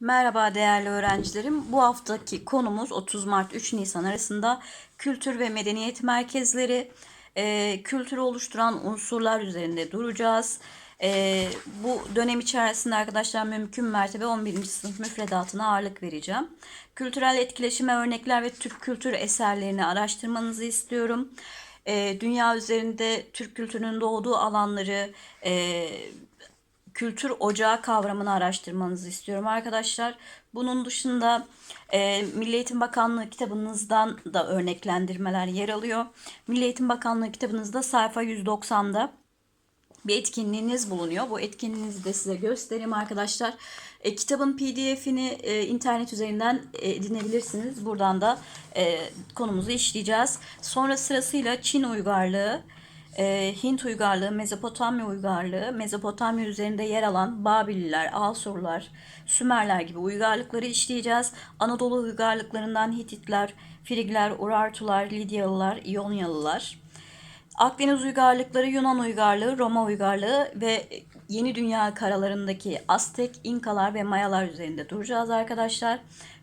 Merhaba değerli öğrencilerim. Bu haftaki konumuz 30 Mart 3 Nisan arasında kültür ve medeniyet merkezleri, e, kültürü oluşturan unsurlar üzerinde duracağız. E, bu dönem içerisinde arkadaşlar mümkün mertebe 11. sınıf müfredatına ağırlık vereceğim. Kültürel etkileşime örnekler ve Türk kültür eserlerini araştırmanızı istiyorum. E, dünya üzerinde Türk kültürünün doğduğu alanları, e, kültür ocağı kavramını araştırmanızı istiyorum arkadaşlar. Bunun dışında e, Milli Eğitim Bakanlığı kitabınızdan da örneklendirmeler yer alıyor. Milli Eğitim Bakanlığı kitabınızda sayfa 190'da bir etkinliğiniz bulunuyor. Bu etkinliğinizi de size göstereyim arkadaşlar. E, kitabın pdf'ini e, internet üzerinden e, edinebilirsiniz. Buradan da e, konumuzu işleyeceğiz. Sonra sırasıyla Çin uygarlığı, e, Hint uygarlığı, Mezopotamya uygarlığı, Mezopotamya üzerinde yer alan Babililer, Asurlar, Sümerler gibi uygarlıkları işleyeceğiz. Anadolu uygarlıklarından Hititler, Frigler, Urartular, Lidyalılar, İyonyalılar. Akdeniz uygarlıkları, Yunan uygarlığı, Roma uygarlığı ve yeni dünya karalarındaki Aztek, İnkalar ve Mayalar üzerinde duracağız arkadaşlar.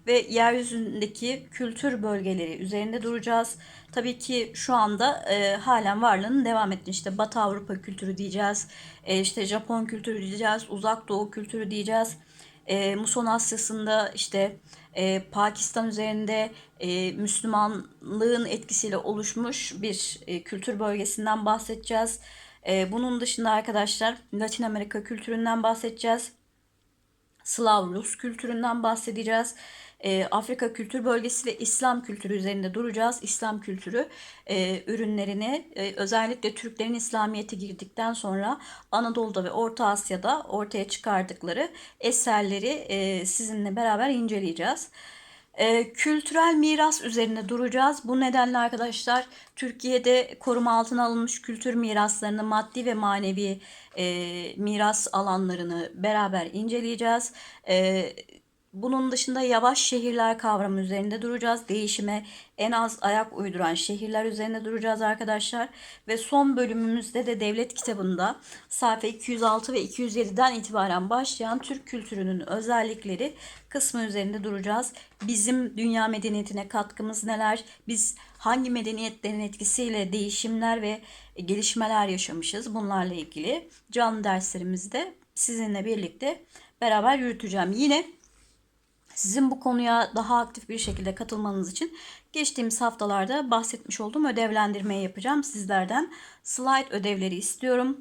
Ve yeryüzündeki kültür bölgeleri üzerinde duracağız. Tabii ki şu anda e, halen varlığının devam ettiği işte Batı Avrupa kültürü diyeceğiz. E, işte Japon kültürü diyeceğiz. Uzak Doğu kültürü diyeceğiz. E, Muson Asya'sında işte e, Pakistan üzerinde e, Müslümanlığın etkisiyle oluşmuş bir e, kültür bölgesinden bahsedeceğiz. E, bunun dışında arkadaşlar Latin Amerika kültüründen bahsedeceğiz. Slav Rus kültüründen bahsedeceğiz. E, Afrika kültür bölgesi ve İslam kültürü üzerinde duracağız. İslam kültürü e, ürünlerini e, özellikle Türklerin İslamiyet'e girdikten sonra Anadolu'da ve Orta Asya'da ortaya çıkardıkları eserleri e, sizinle beraber inceleyeceğiz. E, kültürel miras üzerine duracağız. Bu nedenle arkadaşlar Türkiye'de koruma altına alınmış kültür miraslarını, maddi ve manevi e, miras alanlarını beraber inceleyeceğiz. E, bunun dışında yavaş şehirler kavramı üzerinde duracağız. Değişime en az ayak uyduran şehirler üzerinde duracağız arkadaşlar. Ve son bölümümüzde de devlet kitabında sayfa 206 ve 207'den itibaren başlayan Türk kültürünün özellikleri kısmı üzerinde duracağız. Bizim dünya medeniyetine katkımız neler? Biz hangi medeniyetlerin etkisiyle değişimler ve gelişmeler yaşamışız? Bunlarla ilgili canlı derslerimizde sizinle birlikte beraber yürüteceğim. Yine sizin bu konuya daha aktif bir şekilde katılmanız için geçtiğimiz haftalarda bahsetmiş olduğum ödevlendirmeyi yapacağım. Sizlerden slide ödevleri istiyorum.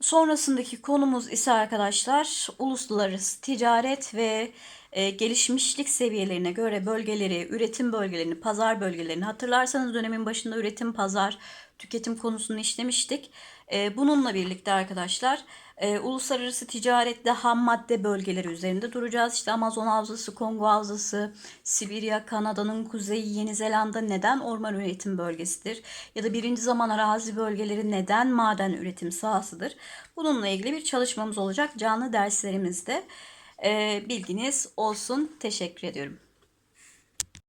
Sonrasındaki konumuz ise arkadaşlar uluslararası ticaret ve e, gelişmişlik seviyelerine göre bölgeleri, üretim bölgelerini, pazar bölgelerini hatırlarsanız dönemin başında üretim, pazar, tüketim konusunu işlemiştik. E, bununla birlikte arkadaşlar e, uluslararası ticarette ham madde bölgeleri üzerinde duracağız. İşte Amazon Havzası, Kongo Havzası, Sibirya, Kanada'nın kuzeyi, Yeni Zelanda neden orman üretim bölgesidir? Ya da birinci zaman arazi bölgeleri neden maden üretim sahasıdır? Bununla ilgili bir çalışmamız olacak canlı derslerimizde. E, bilginiz olsun. Teşekkür ediyorum.